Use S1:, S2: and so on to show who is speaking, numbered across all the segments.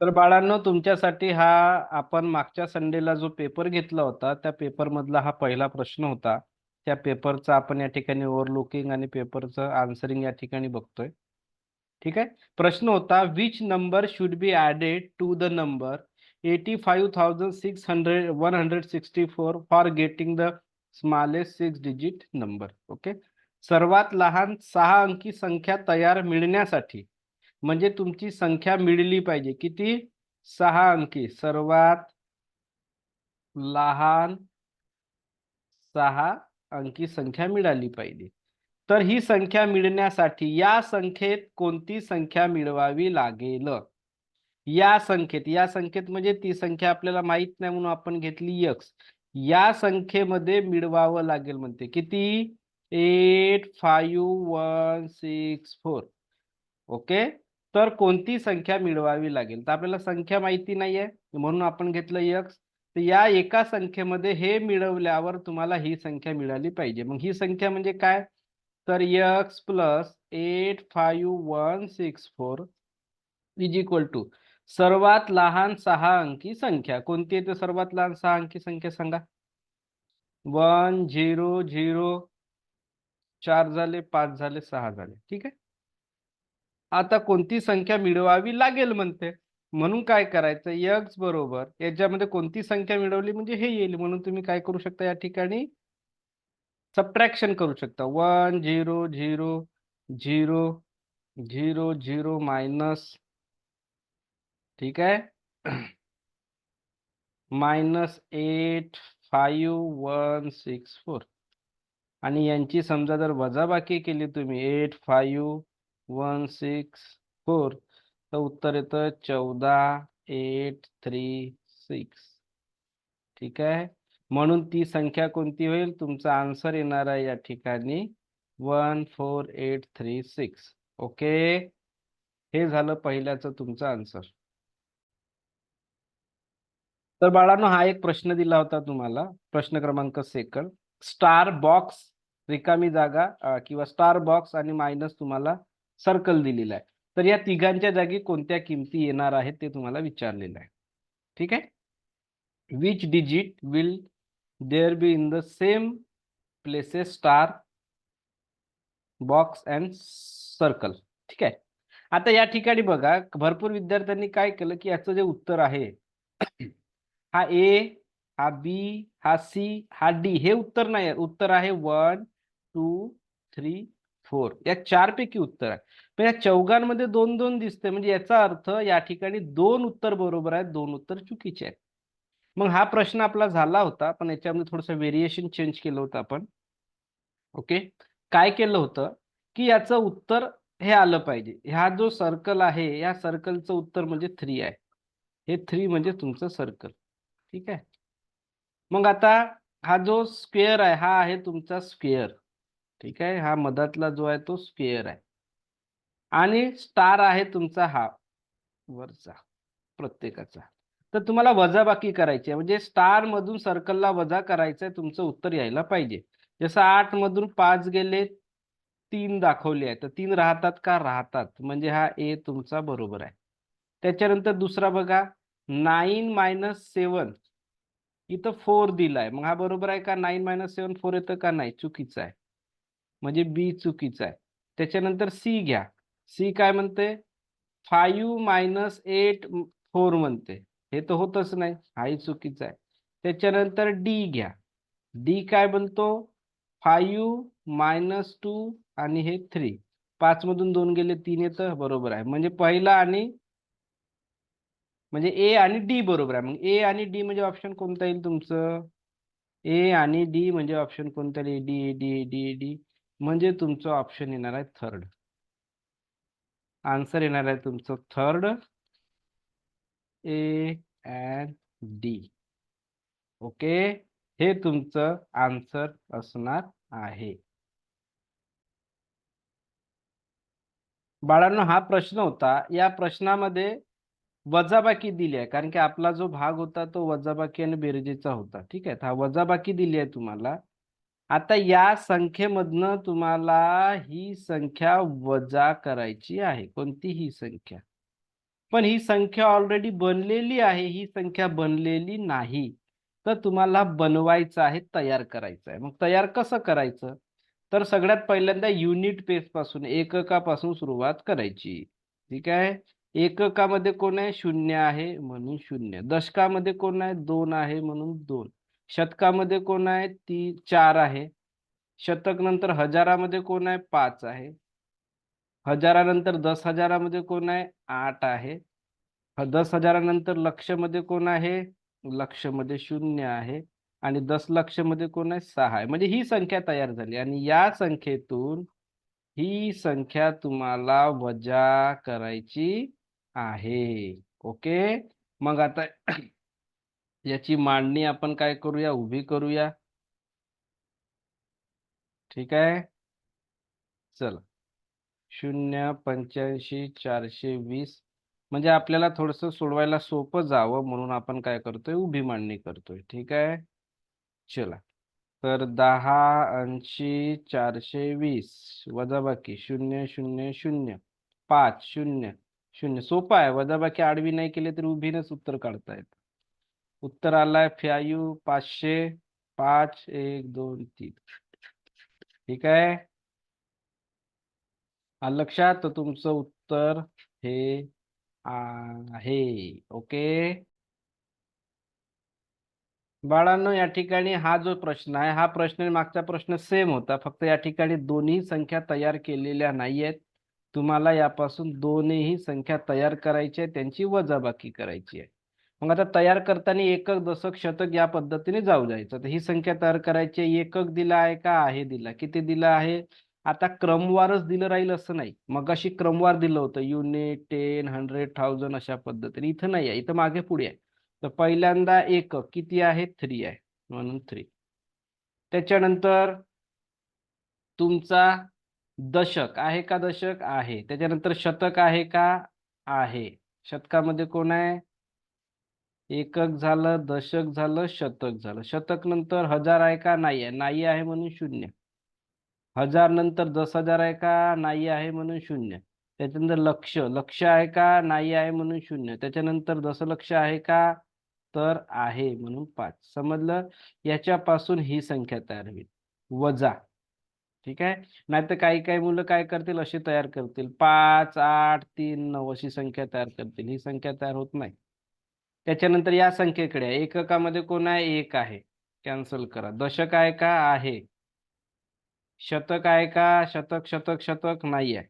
S1: तर बाळांनो तुमच्यासाठी हा आपण मागच्या संडेला जो पेपर घेतला होता त्या पेपर मधला हा पहिला प्रश्न होता. त्या पेपरचा आपण या ठिकाणी ओव्हरलुकिंग आणि पेपरचं आन्सरिंग या ठिकाणी बघतोय. ठीक आहे? प्रश्न होता which number should be added to the number eighty five thousand six hundred one hundred sixty four for getting the smallest six digit number okay सर्वात लहान सहा अंकी संख्या तयार मिळण्यासाठी म्हणजे तुमची संख्या मिळली पाहिजे. किती? सहा अंकी. सर्वात लहान सहा अंकी संख्या मिळाली पाहिजे. तर ही संख्या मिळण्यासाठी या संख्येत कोणती संख्या मिळवावी लागेल? या संख्येत. या संख्येत म्हणजे ती संख्या आपल्याला माहीत नाही म्हणून आपण घेतली यक्स या संख्येमध्ये मिळवावं लागेल म्हणते. किती? Eight five one six four. Okay? तर कोणती संख्या मिळवावी लागेल? तर आपल्याला संख्या माहिती नाहीये म्हणून आपण घेतलं यक्स तर या एका संख्येमध्ये हे मिळवल्यावर तुम्हाला ही संख्या मिळाली पाहिजे. मग ही संख्या म्हणजे काय? तर x plus eight five one six four is equal to सर्वात लहान सहा अंकी संख्या. कोणती आहे ते सर्वात लहान सहा अंकी संख्या सांगा? वन झिरो झिरो चार झाले पाच झाले सहा झाले. ठीक आहे? आता कोणती संख्या मिळवावी लागेल म्हणते. म्हणून काय करायचं? यक्स बरोबर. याच्यामध्ये कोणती संख्या मिळवली म्हणजे हे येईल. म्हणून तुम्ही काय करू शकता या ठिकाणी? सबट्रॅक्शन करू शकता. One zero zero zero zero zero minus ठीक आहे? Minus eight five one six four आणि यांची समजा जर वजाबाकी केली तुम्ही eight five one six four. तर उत्तर येतं चौदा एट थ्री सिक्स. ठीक आहे? म्हणून ती संख्या कोणती होईल? तुमचा आन्सर येणार आहे या ठिकाणी. One four eight three six. Okay? हे झालं पहिल्याचं तुमचं आन्सर. तर बाळांनो हा एक प्रश्न दिला होता तुम्हाला. प्रश्न क्रमांक सेकंड. स्टार बॉक्स रिकामी जागा किंवा स्टार बॉक्स आणि मायनस तुम्हाला सर्कल दिलेला आहे. तर या तिघांच्या जागी कोणत्या किमती येणार आहेत ते तुम्हाला विचारलेलं आहे. ठीक आहे? Which digit will there be in the same places star box and circle ठीक आहे? आता या ठिकाणी बघा भरपूर विद्यार्थ्यांनी काय केलं की याचं जे उत्तर आहे हा ए हा बी हा सी हा डी हे उत्तर नाही आहे उत्तर आहे वन टू थ्री फोर. या चारपैकी उत्तर आहे. पण या चौघांमध्ये दोन दोन दिसते म्हणजे याचा अर्थ या ठिकाणी दोन उत्तर बरोबर आहेत दोन उत्तर चुकीचे आहेत. मग हा प्रश्न आपला झाला होता पण याच्यामध्ये थोडंसं व्हेरिएशन चेंज केलं होतं आपण. ओके? काय केलं होतं? की याचं उत्तर हे आलं पाहिजे. ह्या जो सर्कल आहे या सर्कलचं उत्तर म्हणजे थ्री आहे. हे थ्री म्हणजे तुमचं सर्कल ठीक आहे? मग आता हा जो स्क्वेअर आहे हा आहे तुमचा स्क्वेअर ठीक आहे? हा मधातला जो आहे तो स्क्वेअर आहे. आणि स्टार आहे तुमचा हा वरचा प्रत्येकाचा. तर तुम्हाला वजाबाकी करायची आहे. म्हणजे स्टार मधून सर्कलला वजा करायचं आहे तुमचं उत्तर यायला पाहिजे. जसं आठ मधून पाच गेले तीन दाखवले आहे. तर तीन राहतात का? राहतात. म्हणजे हा ए तुमचा बरोबर आहे. त्याच्यानंतर दुसरा बघा. नाईन मायनस सेवन इथं फोर दिलाय. मग हा बरोबर आहे का? नाईन मायनस सेवन फोर येतं का? नाही. चुकीचं आहे. म्हणजे बी चुकीचं आहे. त्याच्यानंतर सी घ्या. सी काय म्हणते? फाईव्ह मायनस एट फोर म्हणते. हे तर होतच नाही. हाही चुकीचं आहे. त्याच्यानंतर डी घ्या. डी काय म्हणतो फाईव्ह मायनस टू आणि हे थ्री. पाच मधून दोन गेले तीन येतं. बरोबर आहे. म्हणजे पहिला आणि म्हणजे ए आणि डी बरोबर आहे. मग ए आणि डी म्हणजे ऑप्शन कोणता येईल तुमचं? ए आणि डी म्हणजे ऑप्शन कोणता येईल? D A D A D A D म्हणजे तुमचं ऑप्शन येणार आहे थर्ड आन्सर येणार आहे तुमचं third A and D okay हे तुमचं आन्सर असणार आहे. बाळांनो हा प्रश्न होता. या प्रश्नामध्ये वजाबाकी दिली आहे. कारण की आपला जो भाग होता तो वजाबाकी आणि बेरजेचा होता. ठीक आहे? हा वजाबाकी दिली आहे तुम्हाला. आता या संख्येमधनं तुम्हाला ही संख्या वजा करायची आहे. कोणती ही संख्या. पण ही संख्या ऑलरेडी बनलेली आहे. ही संख्या बनलेली नाही. तर तुम्हाला बनवायचं आहे तयार करायचं आहे. मग तयार कसं करायचं? तर सगळ्यात पहिल्यांदा युनिट पेस पासून एककापासून सुरुवात करायची. ठीक आहे? एककामध्ये कोण आहे? शून्य आहे म्हणून शून्य. दशकामध्ये कोण आहे? दोन आहे म्हणून दोन. शतकामध्ये कोण आहे? ती चार आहे. शतक नंतर हजारामध्ये कोण आहे? पाच आहे. हजारानंतर दस हजारामध्ये कोण आहे? आठ आहे. दस हजारानंतर लक्षमध्ये कोण आहे? लक्षमध्ये शून्य आहे. आणि दस लक्षमध्ये कोण आहे? सहा आहे. म्हणजे ही संख्या तयार झाली. आणि या संख्येतून ही संख्या तुम्हाला वजा करायची आहे. ओके? मग आता याची मांडणी आपण काय करूया? उभी करूया. ठीक आहे? चला. शून्य पंच्याऐंशी चारशे वीस. म्हणजे आपल्याला थोडस सोडवायला सोपं जावं म्हणून आपण काय करतोय? उभी मांडणी करतोय. ठीक आहे? चला. तर दहा ऐंशी चारशे वीस वजाबाकी शून्य शून्य शून्य. पाच शून्य. शून्य. सोपं आहे. वजाबाकी आडवी नाही केली तरी उभीनेच उत्तर काढता येत. उत्तर आलाय फ्यायू पाचशे पाच एक दोन तीन. ठीक आहे? लक्षात तर तुमचं उत्तर हे आहे. ओके? बाळांनो या ठिकाणी हा जो प्रश्न आहे हा प्रश्न मागचा प्रश्न सेम होता. फक्त या ठिकाणी दोन्ही संख्या तयार केलेल्या नाहीयेत. तुम्हाला यापासून दोन्ही संख्या तयार करायची आहे त्यांची वजाबाकी करायची आहे. मग आता तयार करताना एकक दशक शतक या पद्धतीने जाऊ जायचं तर ही संख्या तयार करायची एकक दिला आहे का? आहे दिला. किती दिला आहे? आता क्रमवारच दिलं राहील असं नाही. मग अशी क्रमवार दिलं होतं. युनिट टेन हंड्रेड थाउजंड अशा पद्धतीने. इथं नाही आहे. इथं मागे पुढे आहे. तर पहिल्यांदा एकक किती आहे? थ्री आहे. म्हणून थ्री त्याच्यानंतर तुमचा दशक आहे का? दशक आहे. त्याच्यानंतर शतक आहे का? आहे. शतकामध्ये कोण आहे? एकक झालं दशक झालं शतक झालं. शतक नंतर हजार आहे का? नाही आहे. नाही आहे म्हणून शून्य. हजार नंतर दस हजार आहे का? नाही आहे म्हणून शून्य. त्याच्यानंतर लक्ष. लक्ष आहे का? नाही आहे म्हणून शून्य. त्याच्यानंतर दशलक्ष आहे का? तर आहे म्हणून पाच. समजलं? याच्यापासून ही संख्या तयार होईल. वजा. ठीक आहे? नाहीतर काही काही मुलं काय करतील? अशी तयार करतील. पाच आठ तीन नऊ अशी संख्या तयार करतील. ही संख्या तयार होत नाही. त्याच्यानंतर या संख्येकडे आहे. एककामध्ये कोण आहे? एक आहे. कॅन्सल करा. दशक आहे का? आहे. शतक आहे का? शतक शतक शतक नाही आहे.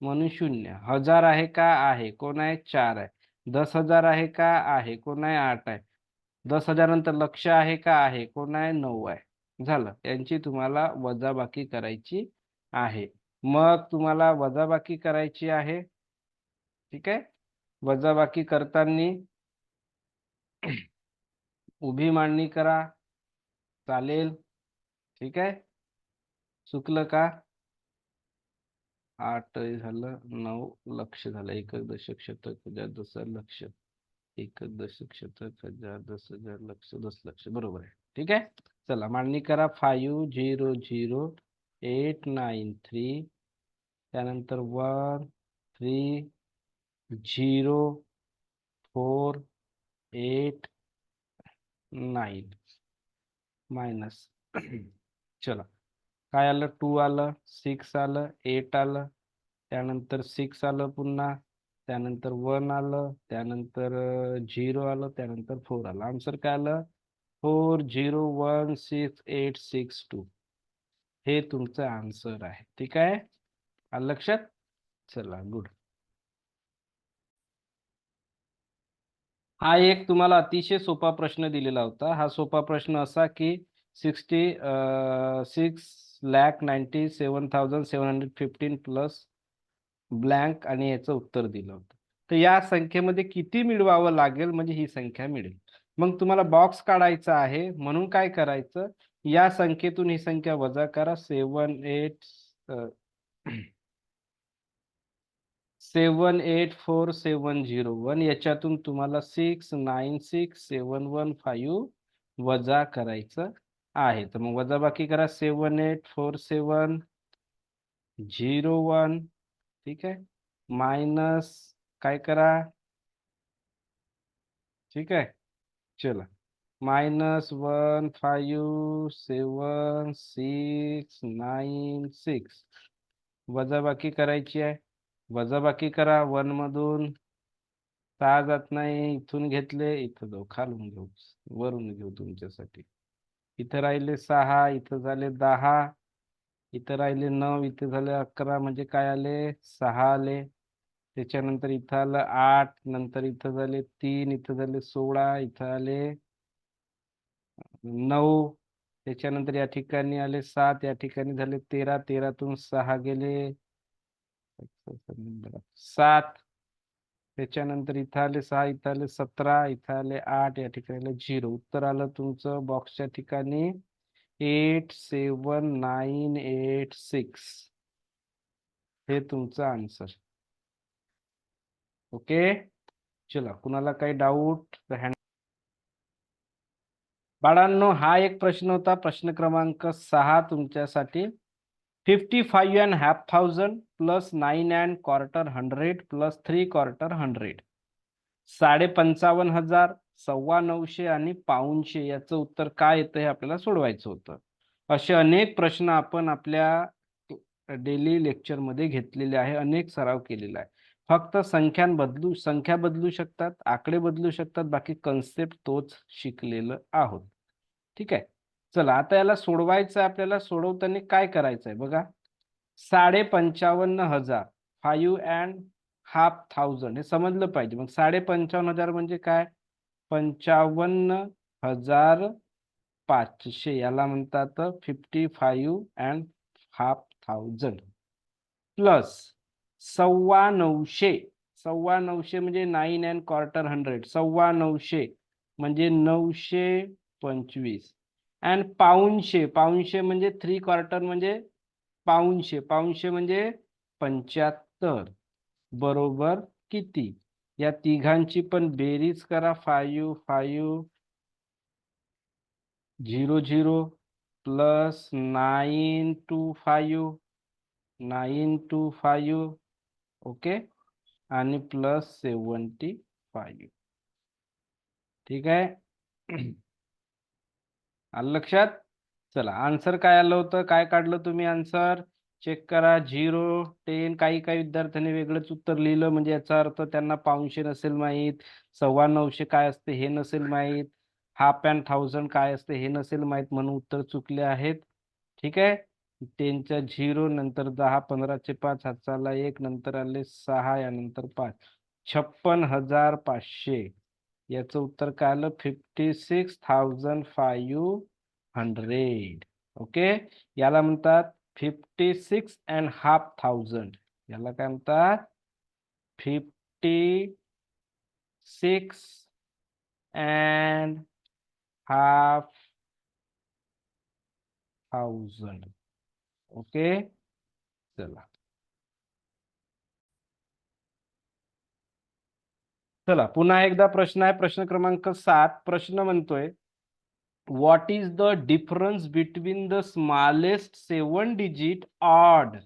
S1: म्हणून शून्य. हजार आहे का? आहे. कोण आहे? चार आहे. दस हजार आहे का? आहे. कोण आहे? आठ आहे. दस हजार नंतर लक्ष आहे का? आहे. कोण आहे? नऊ आहे. झालं. यांची तुम्हाला वजाबाकी करायची आहे. मग तुम्हाला वजाबाकी करायची आहे. ठीक आहे? वजाबाकी करताना उभी मांडणी करा. चालेल. ठीक आहे? चुकलं का? आठ झालं नऊ लक्ष झालं. एकक दशक शतक हजार दस लक्ष. एकक दशक शतक हजार दस हजार लक्ष दस लक्ष. बरोबर आहे. ठीक आहे? चला मांडणी करा. Five zero zero eight nine three. त्यानंतर one three zero four eight nine minus. चला. काय आलं? टू आलं सिक्स आलं एट आलं त्यानंतर सिक्स आलं पुन्हा त्यानंतर वन आलं त्यानंतर झिरो आलं त्यानंतर फोर आलं. आन्सर काय आलं? Four zero one six eight six two. हे तुमचं आन्सर आहे. ठीक आहे? आलं लक्षात? चला गुड. हा एक तुम्हाला अतिशय सोपा प्रश्न दिलेला होता. हा सोपा प्रश्न असा की sixty six lakh ninety seven thousand seven hundred fifteen plus blank आणि याचं उत्तर दिलं होतं. तर या संख्येमध्ये किती मिळवावं लागेल? म्हणजे ही संख्या मिळेल. मग तुम्हाला बॉक्स काढायचा आहे. म्हणून काय करायचं? या संख्येतून ही संख्या वजा करा. Seven eight seven eight four seven zero one याच्यातून तुम्हाला six nine six seven one five वजा करायचं आहे. तर मग वजाबाकी करा. Seven eight four seven zero one ठीक आहे? मायनस काय करा? ठीक आहे? चला. Minus one five seven six nine six वजाबाकी करायची आहे. वजाबाकी करा वन मधून सहा जात नाही इथून घेतले इथं जाऊ खालून घेऊ वरून घेऊ तुमच्यासाठी. इथं राहिले सहा इथं झाले दहा इथं राहिले नऊ इथे झाले अकरा म्हणजे काय आले? सहा आले. त्याच्यानंतर इथं आलं आठ नंतर इथं झाले तीन इथं झाले सोळा इथं आले नऊ. त्याच्यानंतर या ठिकाणी आले सात या ठिकाणी झाले तेरा तेरातून सहा गेले. सात. त्याच्यानंतर इथं आले सहा इथं आले सतरा इथं आले आठ या ठिकाणी झिरो. उत्तर आलं तुमचं बॉक्सच्या ठिकाणी. Eight seven nine eight six हे तुमचं आन्सर ओके चला कुणाला काही डाऊट हँड बाळांनो हा एक प्रश्न होता. प्रश्न क्रमांक सहा तुमच्यासाठी. Fifty five and half thousand plus nine and quarter hundred plus three quarter hundred साडे पंचावन्न हजार सव्वा नऊशे आणि पाऊनशे याचं उत्तर काय येतं हे आपल्याला सोडवायचं होतं. असे अनेक प्रश्न आपण आपल्या डेली लेक्चरमध्ये घेतलेले आहे अनेक सराव केलेला आहे. फक्त संख्या बदलू संख्या बदलू शकतात आकडे बदलू शकतात बाकी कन्सेप्ट तोच शिकलेलं आहोत. ठीक आहे? चला आता याला सोडवायचं आपल्याला सोडवताना काय करायचंय बघा? साडे पंचावन्न हजार फाईव्ह अँड हाफ थाउजंड हे समजलं पाहिजे. मग साडे पंचावन्न हजार म्हणजे काय? पंचावन्न हजार पाचशे याला म्हणतात fifty five and half thousand plus सव्वा नऊशे सव्वा नऊशे म्हणजे नाईन अँड क्वार्टर हंड्रेड सव्वा नऊशे म्हणजे नऊशे पंचवीस. अँड पाऊनशे पाऊनशे म्हणजे थ्री क्वार्टर म्हणजे पाऊनशे पाऊनशे म्हणजे पंच्याहत्तर. बरोबर किती? या तिघांची पण बेरीज करा. Five five zero zero plus nine two five nine two five okay आणि प्लस सेवन्टी फायू ठीक आहे? आलं लक्षात? चला आन्सर काय आलं होतं? काय काढलं तुम्ही आन्सर चेक करा. झिरो टेन काही काही विद्यार्थ्यांनी वेगळंच उत्तर लिहिलं. म्हणजे याचा अर्थ त्यांना पाचशे नसेल माहीत. सव्वा नऊशे काय असते हे नसेल माहीत. हाफ अँड थाउजंड काय असते हे नसेल माहीत म्हणून उत्तर चुकले आहेत. ठीक आहे? टेनच्या झिरो नंतर दहा पंधराचे पाच हाताला एक नंतर आले सहा यानंतर पाच. छप्पन हजार पाचशे. याचं उत्तर काय आलं? Fifty six thousand five hundred okay याला म्हणतात fifty six and half thousand याला काय म्हणतात? Fifty six and half thousand okay चला. चला पुन्हा एकदा प्रश्न आहे प्रश्न क्रमांक सात. प्रश्न म्हणतोय what is the difference between the smallest seven digit odd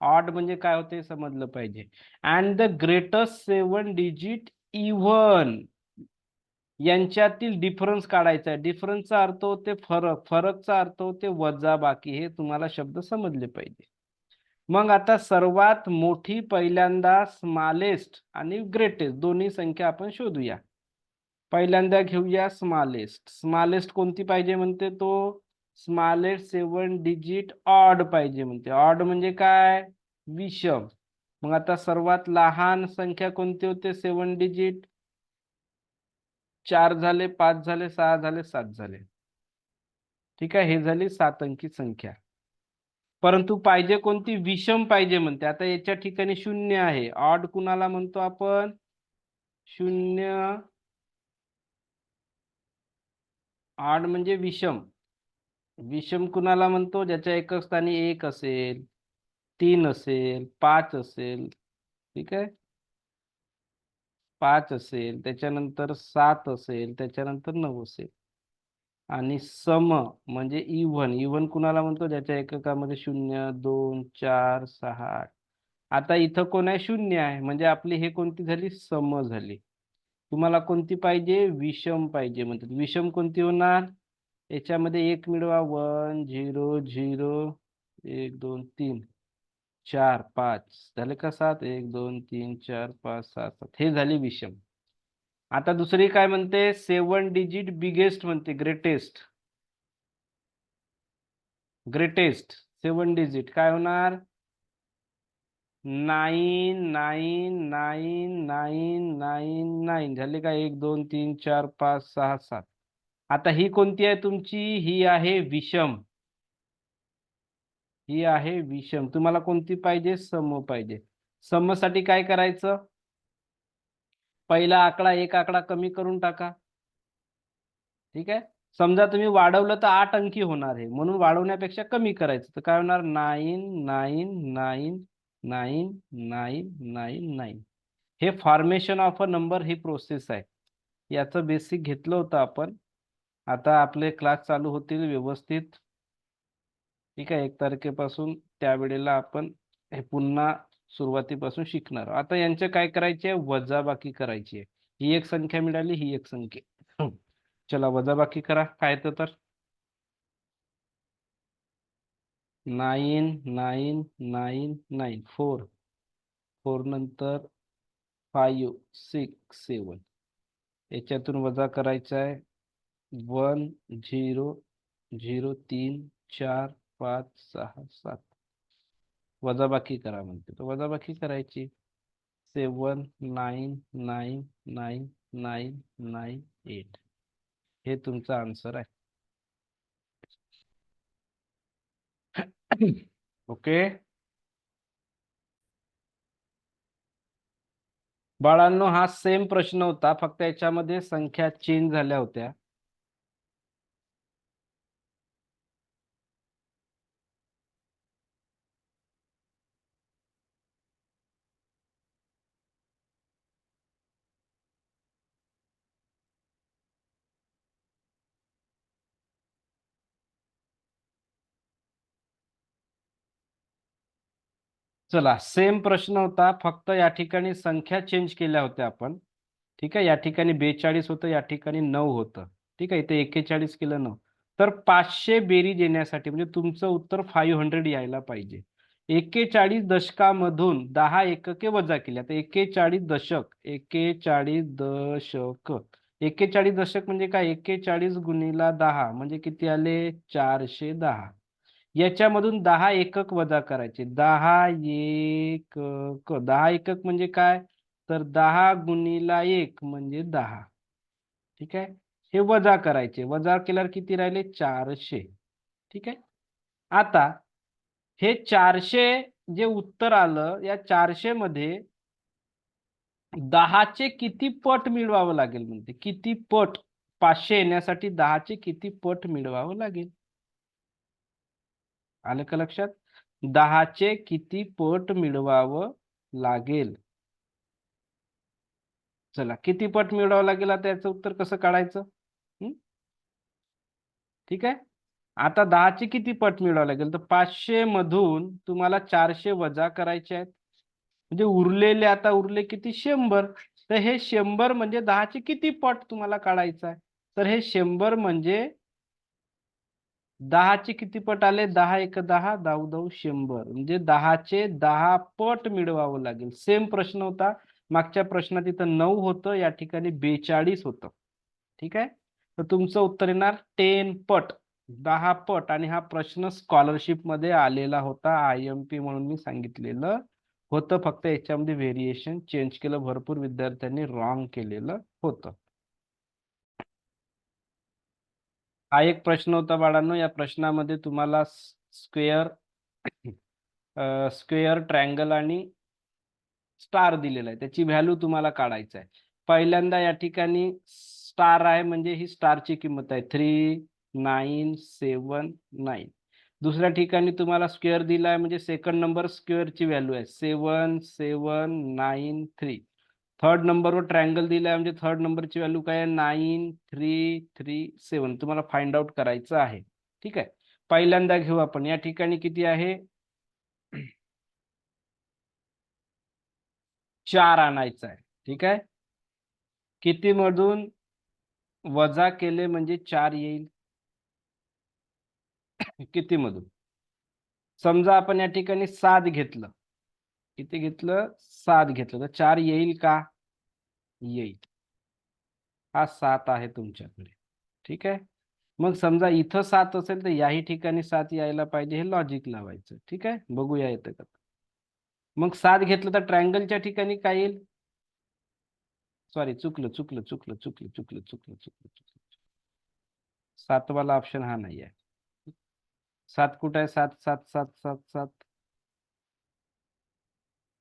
S1: odd म्हणजे काय होते समजलं पाहिजे. And the greatest seven digit even यांच्यातील डिफरन्स काढायचा आहे. डिफरन्सचा अर्थ होते फरक. फरकचा अर्थ होते वजा बाकी हे तुम्हाला शब्द समजले पाहिजे. मग आता सर्वात मोठी पहिल्यांदा स्मॉलेस्ट आणि ग्रेटेस्ट दोन्ही संख्या आपण शोधूया. पहिल्यांदा घेऊया स्मॉलेस्ट स्मॉलेस्ट कोणती पाहिजे म्हणते तो? स्मॉलेस्ट सेवन डिजिट ऑड पाहिजे म्हणते. ऑड म्हणजे काय? विषम. मग आता सर्वात लहान संख्या कोणती होते? सेवन डिजिट चार झाले पाच झाले सहा झाले सात झाले. ठीक आहे हे झाली सात अंकी संख्या. परंतु पाहिजे कोणती विषम पाहिजे म्हणते. आता याच्या ठिकाणी शून्य आहे. ऑड कुणाला म्हणतो आपण? शून्य. ऑड म्हणजे विषम. विषम कुणाला म्हणतो? ज्याच्या एकक स्थानी एक असेल तीन असेल पाच असेल. ठीक आहे? पाच असेल त्याच्यानंतर सात असेल त्याच्यानंतर नऊ असेल. आणि सम म्हणजे इव्हन इव्हन कुणाला म्हणतो? ज्याच्या एककामध्ये शून्य दोन चार सहा आठ. आता इथं कोण आहे? शून्य आहे. म्हणजे आपली हे कोणती झाली? सम झाली. तुम्हाला कोणती पाहिजे? विषम पाहिजे म्हणतात. विषम कोणती होणार? याच्यामध्ये एक मिळवा. वन झिरो झिरो एक दोन तीन. चार पाच. झाले का सात? एक दोन तीन चार पाच सहा सात. हे झाली विषम. आता दुसरी काय म्हणते? सेवन डिजिट बिगेस्ट म्हणते ग्रेटेस्ट ग्रेटेस्ट सेवन डिजिट. काय होणार? Nine nine nine nine nine nine. झाले का? एक दोन तीन चार पाच सहा सात. आता ही कोणती आहे तुमची? ही आहे विषम. ही आहे विषम. तुम्हाला कोणती पाहिजे? सम पाहिजे. समसाठी काय करायचं? पहिला आकडा एक आकडा कमी करून टाका. ठीक आहे? समजा तुम्ही वाढवलं तर आठ अंकी होणार आहे. म्हणून वाढवण्यापेक्षा कमी करायचं. तर काय होणार? Nine nine nine nine nine nine nine. हे फॉर्मेशन ऑफ अ नंबर ही प्रोसेस आहे. याचं बेसिक घेतलं होतं आपण. आता आपले क्लास चालू होतील व्यवस्थित. ठीक आहे? एक तारखेपासून त्यावेळेला आपण हे पुन्हा सुरुवातीपासून शिकणार. आता यांचे काय करायचे आहे वजाबाकी करायची आहे ही एक संख्या मिळाली ही एक संख्या. चला वजाबाकी करा. काय तर? Nine nine nine nine. Four. Four नंतर फाईव्ह सिक्स सेवन याच्यातून वजा करायचं आहे वन झिरो झिरो तीन चार पाच सहा सात. वजाबाकी करा म्हणते. तर वजाबाकी करायची. Seven nine nine nine nine nine eight. हे तुमचा आन्सर आहे. ओके? बाळांनो हा सेम प्रश्न होता. फक्त याच्यामध्ये संख्या चेंज झाल्या होत्या. चला सेम प्रश्न होता. फक्त या ठिकाणी संख्या चेंज केल्या होत्या आपण. ठीक आहे? या ठिकाणी बेचाळीस होतं या ठिकाणी नऊ होतं. ठीक आहे? इथे एक्केचाळीस केलं नऊ. तर पाचशे बेरीज येण्यासाठी म्हणजे तुमचं उत्तर फाईव्ह हंड्रेड यायला पाहिजे. एक्केचाळीस दशकामधून दहा एकके वजा केली. आता एक्केचाळीस दशक एक्केचाळीस दशक. एक्केचाळीस दशक म्हणजे काय? एक्केचाळीस गुणीला दहा म्हणजे किती आले? चारशे दहा. याच्यामधून दहा एकक वजा करायचे. दहा एक दहा एकक म्हणजे काय? तर दहा गुणीला एक म्हणजे दहा. ठीक आहे? हे वजा करायचे. वजा केल्यावर किती राहिले? चारशे. ठीक आहे? आता हे चारशे जे उत्तर आलं या चारशे मध्ये दहाचे किती पट मिळवावं लागेल म्हणते? किती पट? पाचशे येण्यासाठी दहाचे किती पट मिळवावं लागेल? आलं का लक्षात? दहाचे किती पट मिळवावं लागेल? चला किती पट मिळवावं लागेल आता याचं उत्तर कसं काढायचं? ठीक आहे? आता दहाचे किती पट मिळवावं लागेल? तर पाचशे मधून तुम्हाला चारशे वजा करायचे आहेत. म्हणजे उरलेले आता उरले किती? शंभर. तर हे शंभर म्हणजे दहाचे किती पट तुम्हाला काढायचं आहे? तर हे शंभर म्हणजे दहाचे किती पट आले? दहा एक दहा दाऊ दाऊ शंभर. म्हणजे दहाचे दहा पट मिळवावं लागेल. सेम प्रश्न होता. मागच्या प्रश्नात इथं नऊ होतं. या ठिकाणी बेचाळीस होतं. ठीक आहे? तर तुमचं उत्तर येणार टेन पट. दहा पट. आणि हा प्रश्न स्कॉलरशिपमध्ये आलेला होता. आय एम पी म्हणून मी सांगितलेलं. होतं. फक्त याच्यामध्ये व्हेरिएशन चेंज केलं. भरपूर विद्यार्थ्यांनी रॉंग केलेलं होतं. हा एक प्रश्न होता बाळांनो. या प्रश्नामध्ये तुम्हाला स्क्वेअर स्क्वेअर ट्रँगल आणि स्टार दिलेला आहे. त्याची व्हॅल्यू तुम्हाला काढायचं आहे. पहिल्यांदा या ठिकाणी स्टार आहे म्हणजे ही स्टारची किंमत आहे. Three nine seven nine. दुसऱ्या ठिकाणी तुम्हाला स्क्वेअर दिला आहे म्हणजे सेकंड नंबर स्क्वेअरची व्हॅल्यू आहे. Seven seven nine three. Third नंबरवर ट्रायंगल दिलाय म्हणजे थर्ड नंबरची व्हॅल्यू काय आहे? नाईन थ्री थ्री सेवन तुम्हाला फाइंड आउट करायचं आहे. ठीक आहे? पहिल्यांदा घेऊ आपण. या ठिकाणी किती आहे? चार आणायचं आहे. ठीक आहे? किती मधून वजा केले म्हणजे चार येईल? किती मधून समजा आपण या ठिकाणी सात घेतलं. किती घेतलं? सात घेतलं. तर चार येईल का? येईल. हा सात आहे तुमच्याकडे. ठीक आहे? मग समजा इथं सात असेल तर याही ठिकाणी सात यायला पाहिजे हे लॉजिक लावायचं. ठीक आहे? बघूया येतं का? मग सात घेतलं तर ट्रायंगलच्या ठिकाणी काय येईल? सॉरी चुकलं चुकलं चुकलं चुकलं चुकलं चुकलं चुकलं चुकलं. सातवाला ऑप्शन हा नाही आहे. सात कुठं आहे? सात सात सात सात सात.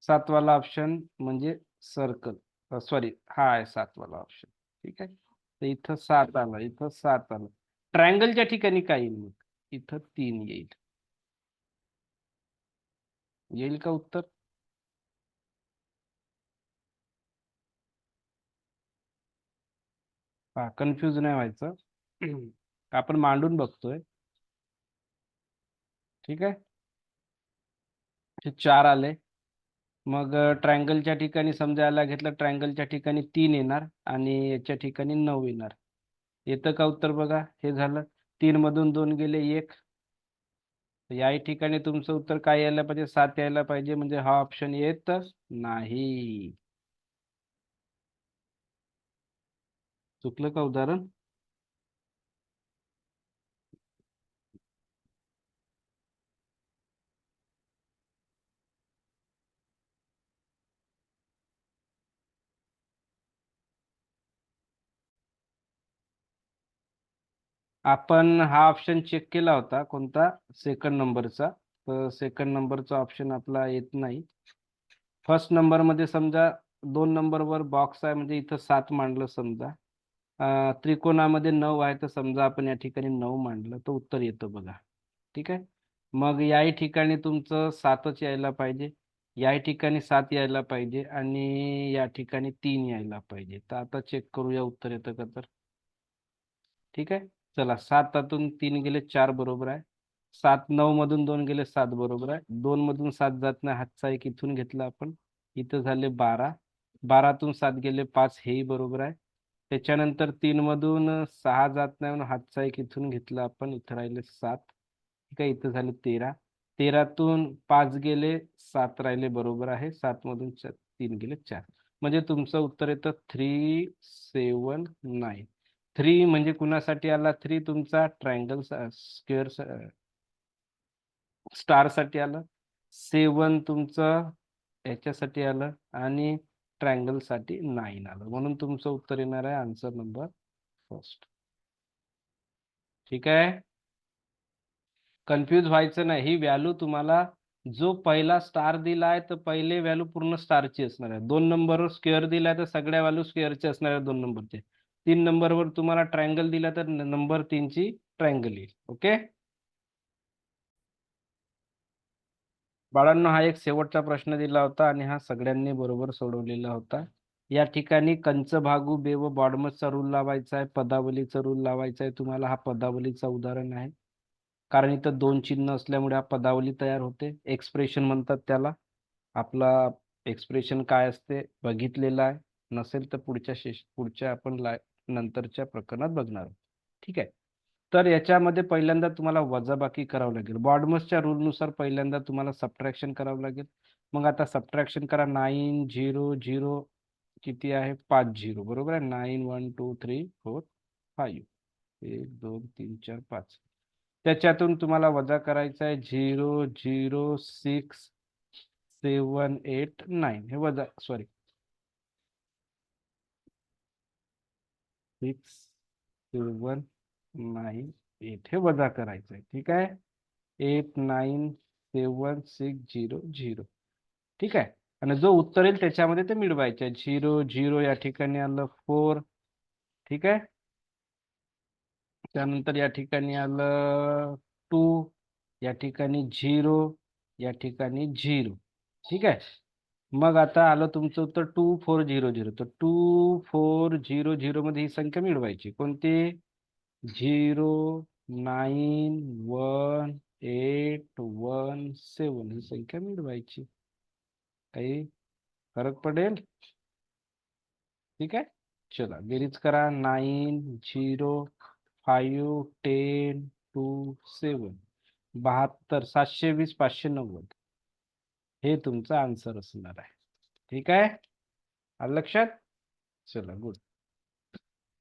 S1: सातवाला ऑप्शन म्हणजे सर्कल सॉरी हा आहे सातवाला ऑप्शन ठीक आहे? तर इथं सात आला इथं सात आला. ट्रायंगलच्या ठिकाणी काय येईल मग? इथं तीन येईल. येईल का उत्तर? हा कन्फ्यूज नाही व्हायचं. आपण मांडून बघतोय. ठीक आहे? हे चार आले. मग ट्रायंगलच्या ठिकाणी समजायला घेतलं ट्रायंगलच्या ठिकाणी तीन येणार आणि याच्या ठिकाणी नऊ येणार. येतं का उत्तर बघा? हे झालं. तीन मधून दोन गेले एक. याही ठिकाणी तुमचं उत्तर काय यायला पाहिजे? सात यायला पाहिजे. म्हणजे हा ऑप्शन येतच नाही. चुकलं का उदाहरण? आपण हा ऑप्शन चेक केला होता कोणता? सेकंड नंबरचा तर सेकंड नंबरचा ऑप्शन आपला येत नाही. फर्स्ट नंबरमध्ये समजा दोन नंबरवर बॉक्स आहे म्हणजे इथं सात मांडलं समजा. त्रिकोणामध्ये नऊ आहे तर समजा आपण या ठिकाणी नऊ मांडलं तर उत्तर येतं बघा. ठीक आहे? मग याही ठिकाणी तुमचं सातच यायला पाहिजे. याही ठिकाणी सात यायला पाहिजे आणि या ठिकाणी तीन यायला पाहिजे. तर आता चेक करूया उत्तर येतं का तर. ठीक आहे? चला सातातून तीन गेले चार बरोबर आहे. सात नऊ मधून दोन गेले सात बरोबर आहे. दोन मधून सात जात नाही हातचा एक इथून घेतला आपण. इथं झाले बारा. बारातून सात गेले पाच हेही बरोबर आहे. त्याच्यानंतर तीन मधून सहा जात नाही म्हणून हातचा एक इथून घेतला आपण. इथं राहिले सात. ठीक आहे इथं झाले तेरा. तेरातून पाच गेले सात राहिले बरोबर आहे. सात मधून तीन गेले चार. म्हणजे तुमचं उत्तर येतं थ्री सेवन नाईन थ्री म्हणजे कुणासाठी आला? थ्री तुमचा ट्रायंगल स्क्वेअर स्टारसाठी आलं. सेवन तुमचं याच्यासाठी आलं आणि ट्रायंगलसाठी नाईन आलं. म्हणून तुमचं उत्तर येणार आहे आन्सर नंबर फर्स्ट ठीक आहे? कन्फ्यूज व्हायचं नाही. ही व्हॅल्यू तुम्हाला जो पहिला स्टार दिला आहे तर पहिले व्हॅल्यू पूर्ण स्टारची असणार आहे. दोन नंबरवर स्क्वेअर दिलाय तर सगळ्या व्हॅल्यू स्क्वेअरचे असणार आहे दोन नंबरचे तीन नंबरवर तुम्हाला ट्रायंगल दिला तर नंबर तीनची ट्रायंगल येईल. ओके बाळांना हा एक शेवटचा प्रश्न दिला होता आणि हा सगळ्यांनी बरोबर सोडवलेला होता. या ठिकाणी कंच भागू बे व बॉडमसचा रूल लावायचा आहे पदावलीचा रूल लावायचा आहे. तुम्हाला हा पदावलीचा उदाहरण आहे. कारण इथं दोन चिन्ह असल्यामुळे हा पदावली तयार होते. एक्सप्रेशन म्हणतात त्याला. आपला एक्सप्रेशन काय असते बघितलेला आहे. नसेल तर पुढच्या शेष पुढच्या आपण ला नंतरच्या प्रकरणात बघणार ठीक आहे? तर याच्यामध्ये पहिल्यांदा तुम्हाला वजाबाकी करावं लागेल. बॉडमसच्या रूलनुसार पहिल्यांदा तुम्हाला सबट्रॅक्शन करावं लागेल. मग आता सबट्रॅक्शन करा. नाईन झिरो झिरो किती आहे? पाच झिरो. बरोबर आहे? Nine one two three four five. एक दोन तीन चार पाच. त्याच्यातून तुम्हाला वजा करायचं आहे zero zero six seven eight nine. हे वजा sorry. Six seven nine eight हे वजा करायचं आहे ठीक आहे? Eight nine seven six zero zero ठीक आहे? आणि जो उत्तर येईल त्याच्यामध्ये ते मिळवायचे झिरो झिरो या ठिकाणी आलं फोर ठीक आहे? त्यानंतर या ठिकाणी आलं टू या ठिकाणी झिरो या ठिकाणी झिरो ठीक आहे? मग आता आलं तुमचं उत्तर टू फोर झिरो झिरो तर टू फोर झिरो झिरो मध्ये ही संख्या मिळवायची. कोणती? Zero nine one eight one seven ही संख्या मिळवायची. काही फरक पडेल? ठीक आहे? चला बेरीज करा. Nine zero five ten two seven बहात्तर सातशे वीस पाचशे नव्वद. हे तुमचं आन्सर असणार आहे. ठीक आहे? आलं लक्षात? चला गुड